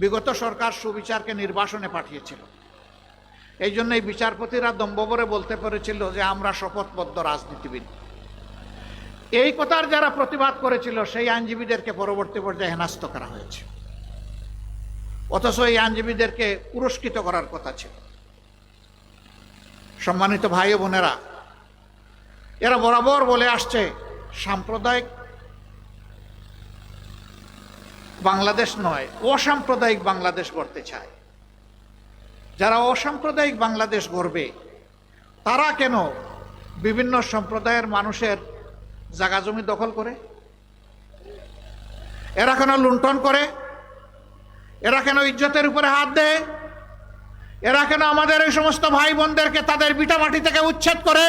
বিগত সরকার সুবিচারকে নির্বাসনে পাঠিয়েছিল। এই জন্য এই বিচারপতিরা দম্ববরে বলতে পেরেছিল যে আমরা শপথবদ্ধ রাজনীতিবিদ। এই কথার যারা প্রতিবাদ করেছিল, সেই আইনজীবীদেরকে পরবর্তী পর্যায়ে হেনাস্ত করা হয়েছে। অথচ এই আইনজীবীদেরকে পুরস্কৃত করার কথা ছিল। সম্মানিত ভাই বোনেরা, এরা বরাবর বলে আসছে, সাম্প্রদায়িক বাংলাদেশ নয়, অসাম্প্রদায়িক বাংলাদেশ গড়তে চায়। যারা অসাম্প্রদায়িক বাংলাদেশ গড়বে, তারা কেন বিভিন্ন সম্প্রদায়ের মানুষের জাগা জমি দখল করে? এরা কেন লুণ্ঠন করে? এরা কেন ইজ্জতের উপরে হাত দেয়? এরা কেন আমাদের এই সমস্ত ভাই বোনদেরকে তাদের বিটামাটি থেকে উচ্ছেদ করে?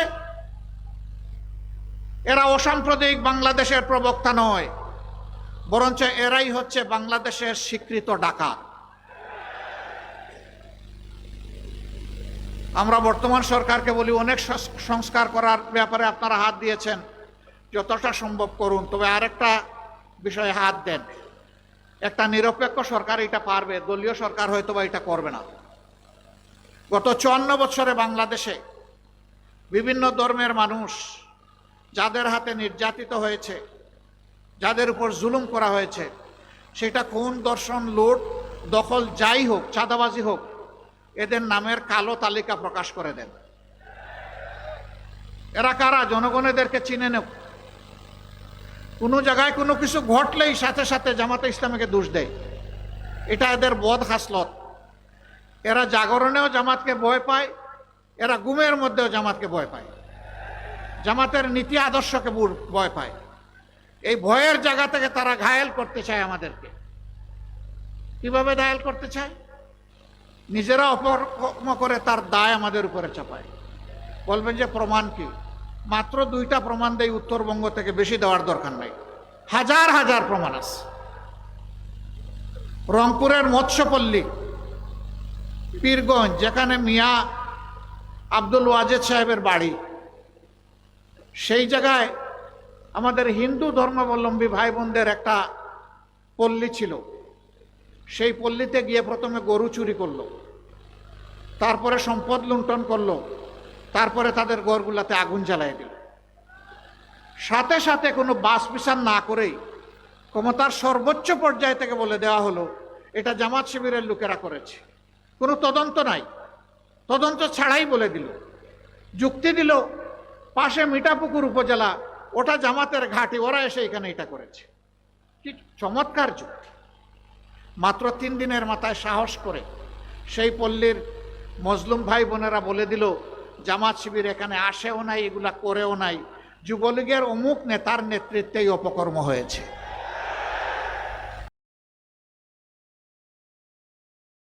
এরা অসাম্প্রদায়িক বাংলাদেশের প্রবক্তা নয় বরঞ্চ এরাই হচ্ছে বাংলাদেশের স্বীকৃত ডাকাত। আমরা বর্তমান সরকারকে বলি, অনেক সস- সংস্কার করার ব্যাপারে আপনারা হাত দিয়েছেন, যতটা সম্ভব করুন। তবে আরেকটা বিষয়ে হাত দেন। একটা নিরপেক্ষ সরকার এটা পারবে, দলীয় সরকার হয়তো বা এটা করবে না। গত চুয়ান্ন বছরে বাংলাদেশে বিভিন্ন ধর্মের মানুষ যাদের হাতে নির্যাতিত হয়েছে যাদের উপর জুলুম করা হয়েছে। সেটা কোন দর্শন, লুট, দখল, যাই হোক, চাঁদাবাজি হোক, এদের নামের কালো তালিকা প্রকাশ করে দেন। এরা কারা? জনগণেদেরকে চিনে নেব কোনো জায়গায় কোনো কিছু ঘটলেই সাথে সাথে জামাতে ইসলামীকে দোষ দেয়। এটা এদের বদ হাসলত। এরা জাগরণেও জামাতকে ভয় পায়, এরা গুমের মধ্যেও জামাতকে ভয় পায়। জামাতের নীতি আদর্শকে ভয় পায়। এই ভয়ের জায়গা থেকে তারা ঘায়েল করতে চায় আমাদেরকে। কীভাবে ঘায়েল করতে চায়? নিজেরা অপকর্ম করে তার দায় আমাদের উপরে চাপায়। বলবেন যে প্রমাণ কি? মাত্র দুইটা প্রমাণ দেয় উত্তরবঙ্গ থেকে বেশি দেওয়ার দরকার নাই। হাজার হাজার প্রমাণ আছে। রংপুরের মৎস্যপল্লী, পীরগঞ্জ, যেখানে মিয়া আব্দুল ওয়াজেদ সাহেবের বাড়ি। সেই জায়গায় আমাদের হিন্দু ধর্মাবলম্বী ভাই বোনদের একটা পল্লী ছিল। সেই পল্লীতে গিয়ে প্রথমে গরু চুরি করল। তারপরে সম্পদ লুণ্ঠন করল। তারপরে তাদের গড়গুলাতে আগুন জ্বালাই দিল। সাথে সাথে কোনো বাস বিচার না করেই ক্ষমতার সর্বোচ্চ পর্যায় থেকে বলে দেওয়া হলো, এটা জামাত শিবিরের লোকেরা করেছে। কোনো তদন্ত নাই। তদন্ত ছাড়াই বলে দিল। যুক্তি দিল, পাশে মিঠাপুকুর উপজেলা ওটা জামাতের ঘাটি, ওরা এসে এখানে এটা করেছে। কি চমৎকার যুক্তি মাত্র তিন দিনের মাথায় সাহস করে সেই পল্লীর মজলুম ভাই বোনেরা বলে দিল, জামাত শিবির এখানে আসেও নাই, এগুলা করেও নাই। যুবলীগের অমুক নেতার নেতৃত্বেই অপকর্ম হয়েছে।